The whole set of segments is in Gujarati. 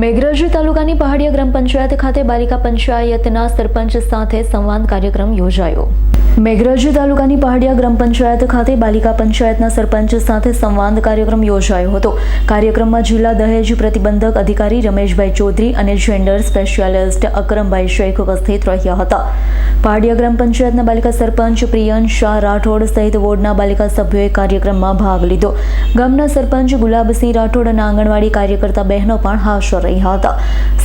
મેઘરજ તાલુકાની પહાડિયા ગ્રામ પંચાયત ખાતે બાલિકા પંચાયતના સરપંચ સાથે સંવાદ કાર્યક્રમ યોજાયો. મેઘરજ તાલુકાની પહાડિયા ગ્રામ પંચાયત ખાતે બાલિકા પંચાયતના સરપંચ સાથે સંવાદ કાર્યક્રમ યોજાયો હતો. કાર્યક્રમમાં જિલ્લા દહેજ પ્રતિબંધક અધિકારી રમેશભાઈ ચૌધરી અને જેન્ડર સ્પેશિયાલિસ્ટ અકરમભાઈ શેખ ઉપસ્થિત રહ્યા હતા. પહાડિયા ગ્રામ પંચાયતના બાલિકા સરપંચ પ્રિયન શાહ રાઠોડ સહિત વોર્ડના બાલિકા સભ્યોએ કાર્યક્રમમાં ભાગ લીધો. ગામના સરપંચ ગુલાબસિંહ રાઠોડ અને આંગણવાડી કાર્યકર્તા બહેનો પણ હાજર રહ્યા હતા.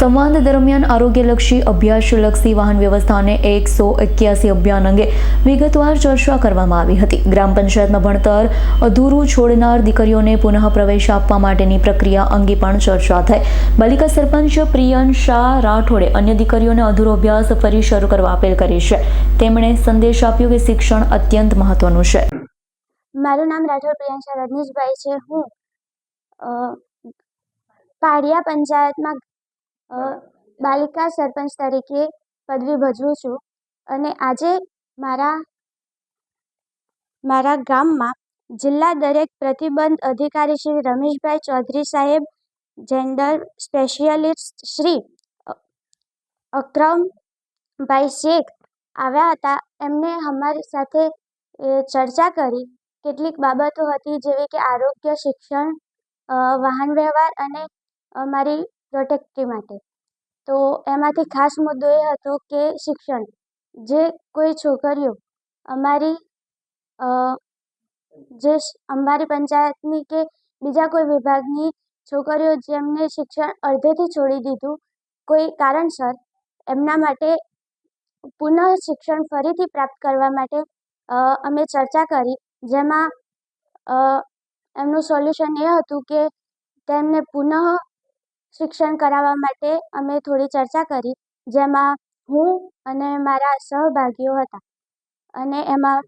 સંવાદ દરમિયાન આરોગ્યલક્ષી અભ્યાસલક્ષી વાહન વ્યવસ્થા અને એકસો એક્યાસી અભિયાન અંગે વિગતવાર ચર્ચા કરવામાં આવી હતી. ગ્રામ પંચાયતમાં ભણતર અધૂરું છોડનાર દીકરીઓને પુનઃ પ્રવેશ આપવા માટેની પ્રક્રિયા અંગે પણ ચર્ચા થઈ. બાલિકા સરપંચ પ્રિયન શાહ રાઠોડે અન્ય દીકરીઓને અધૂરો અભ્યાસ ફરી શરૂ કરવા અપીલ કરી છે. તેમણે સંદેશ આપ્યો કે શિક્ષણ અત્યંત મહત્વનું છે. મારું નામ રાઠોડ પ્રિયંશા રજનીશભાઈ છે. હું પાડિયા પંચાયતમાં બાલિકા સરપંચ તરીકે પદવી ભજવું છું. અને આજે મારા મારા ગામમાં જિલ્લા દરેક પ્રતિબંધ અધિકારી શ્રી રમેશભાઈ ચૌધરી સાહેબ જેન્ડર સ્પેશિયાલિસ્ટ શ્રી અક્રમભાઈ શેખ આવ્યા હતા. એમને અમારી સાથે ચર્ચા કરી. કેટલીક બાબતો હતી જેવી કે આરોગ્ય, શિક્ષણ વાહન વ્યવહાર અને અમારી પ્રોટેક્ટિવ માટે. તો એમાંથી ખાસ મુદ્દો એ હતો કે શિક્ષણ. જે કોઈ છોકરીઓ અમારી જે અમારી પંચાયતની કે બીજા કોઈ વિભાગની છોકરીઓ જેમને શિક્ષણ અડધેથી છોડી દીધું કોઈ કારણસર, એમના માટે પુનઃ શિક્ષણ ફરીથી પ્રાપ્ત કરવા માટે અમે ચર્ચા કરી, જેમાં એમનું સોલ્યુશન એ હતું કે તેમને પુનઃ શિક્ષણ કરાવવા માટે અમે થોડી ચર્ચા કરી, જેમાં હું અને મારા સહભાગીઓ હતા. અને એમાં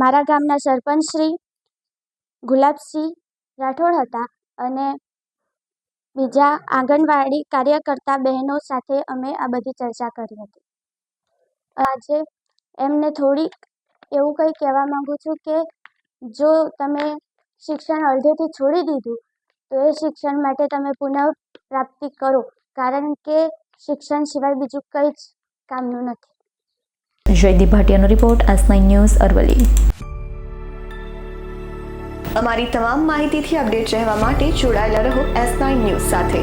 મારા ગામના સરપંચ શ્રી ગુલાબસિંહ રાઠોડ હતા અને બીજા આંગણવાડી કાર્યકર્તા બહેનો સાથે અમે આ બધી ચર્ચા કરી હતી. આજે એમને થોડીક એવું કંઈ કહેવા માંગુ છું કે, જો તમે શિક્ષણ અડધેથી છોડી દીધું, તો એ શિક્ષણ માટે તમે પુનઃ પ્રાપ્તિ કરો. કારણ કે શિક્ષણ સિવાય બીજું કંઈ જ કામનું નથી. જયદીપ ભાટિયાનો રિપોર્ટ આસમાઈ ન્યૂઝ અરવલી અમારી તમામ માહિતીથી અપડેટ રહેવા માટે જોડાયેલા રહો એસ નાઇન ન્યૂઝ સાથે.